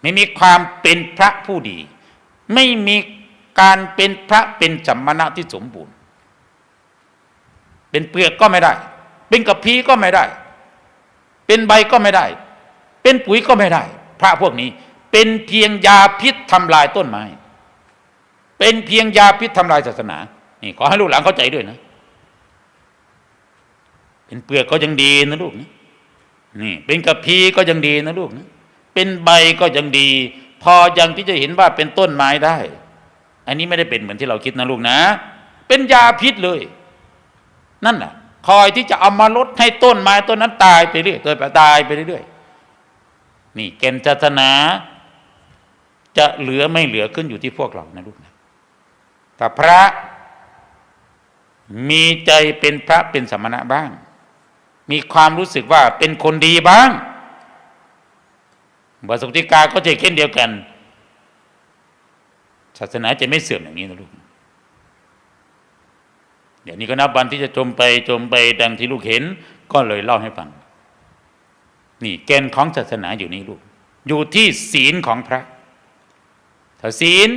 ไม่มีความเป็นพระผู้ดี ไม่มีการเป็นพระเป็นสัมมณะที่สมบูรณ์ เป็นเปลือกก็ไม่ได้ เป็นกระพี้ก็ไม่ได้ เป็นใบก็ไม่ได้ เป็นปุ๋ยก็ไม่ได้ พระพวกนี้ เป็นเพียงยาพิษทำลายต้นไม้ เป็นเพียงยาพิษทำลายศาสนานี่ขอให้ลูกหลานเข้าใจด้วยนะ เป็นเปลือกก็ยังดีนะลูกนะนี่ เป็นกระพี้ก็ยังดีนะลูกนะ เป็นใบก็ยังดี พอยังที่จะเห็นว่าเป็นต้นไม้ได้ อันนี้ไม่ได้เป็นเหมือนที่เราคิดนะลูกนะ เป็นยาพิษเลย นั่นแหละคอยที่จะเอามาลดให้ต้นไม้ต้นนั้นตายไปเรื่อยเกิดไปตายไปเรื่อยนี่เกณฑ์ศาสนา จะเหลือไม่เหลือขึ้นอยู่ที่พวกเรานะลูกนะถ้าพระมีใจเป็นพระเป็นสมณะบ้าง มีความรู้สึกว่าเป็นคนดีบ้าง บทสุติกาก็จะเช่นเดียวกัน ศาสนาจะไม่เสื่อมอย่างนี้นะลูก เดี๋ยวนี้ก็นับวันที่จะจมไปจมไปดังที่ลูกเห็น ก็เลยเล่าให้ฟัง นี่แกนของศาสนาอยู่นี่ลูก อยู่ที่ศีลของพระ ถ้าศีล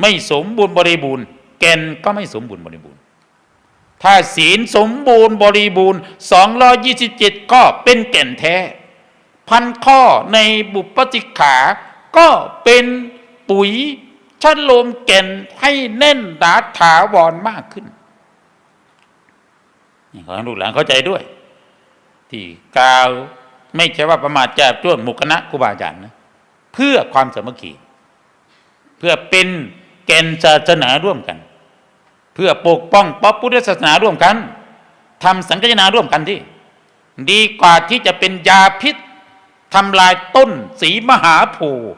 ไม่สมบูรณ์บริบูรณ์ แกนก็ไม่สมบูรณ์บริบูรณ์ ถ้าศีลสมบูรณ์บริบูรณ์ 227 ก็เป็นแก่นแท้ พันข้อในบุปติขา ก็เป็นปุ๋ยชะโลมแก่นให้แน่นหนาถาวรมากขึ้นนี่ขอให้ลูกหลานเข้าใจด้วย ที่กล่าวไม่ใช่ว่าประมาทแจบจ้วงหมุกคณะครูบาอาจารย์นะเพื่อความสามัคคีเพื่อเป็นแก่นศาสนาร่วมกัน เพื่อปกป้องพระพุทธศาสนาร่วมกันทำสังฆนาร่วมกันที่ ดีกว่าที่จะเป็นยาพิษ ทำลายต้นสีมหาโพธิ์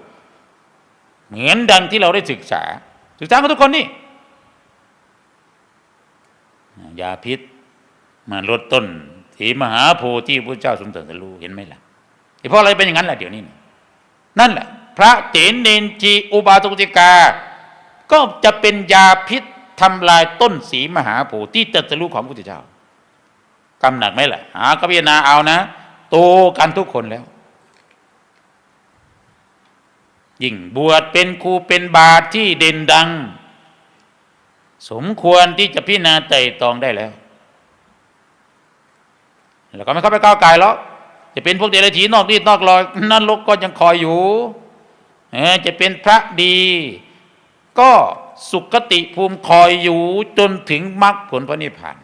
เหมือนดังที่เราได้ศึกษา ศึกษากันทุกคนนี่ยาพิษมาลดต้นสีมหาโพธิที่พระเจ้าทรงตรัสรู้เห็นไหมล่ะเพราะอะไรเป็นอย่างนั้นล่ะเดี๋ยวนี้ นั่นแหละ พระเถรเนนจีอุบาสกติกา ก็จะเป็นยาพิษทำลายต้นสีมหาโพธิที่ตรัสรู้ของพระพุทธเจ้า กำหนักไหมล่ะ หากพิจารณาเอานะ โตกันทุกคนแล้ว ยิ่งบวชเป็นครูเป็นบาทที่เด่นดัง สมควรที่จะพิจารณาไต่ตองได้แล้ว แล้วก็ไม่เข้าไปก้าวไกลหรอกจะเป็นพวกเดรัจฉีนอกรีดนอกรอยนั่นลกก็ยังคอยอยู่เอจะเป็นพระดี ก็สุขติภูมิคอยอยู่จนถึงมรรคผลพระนิพพาน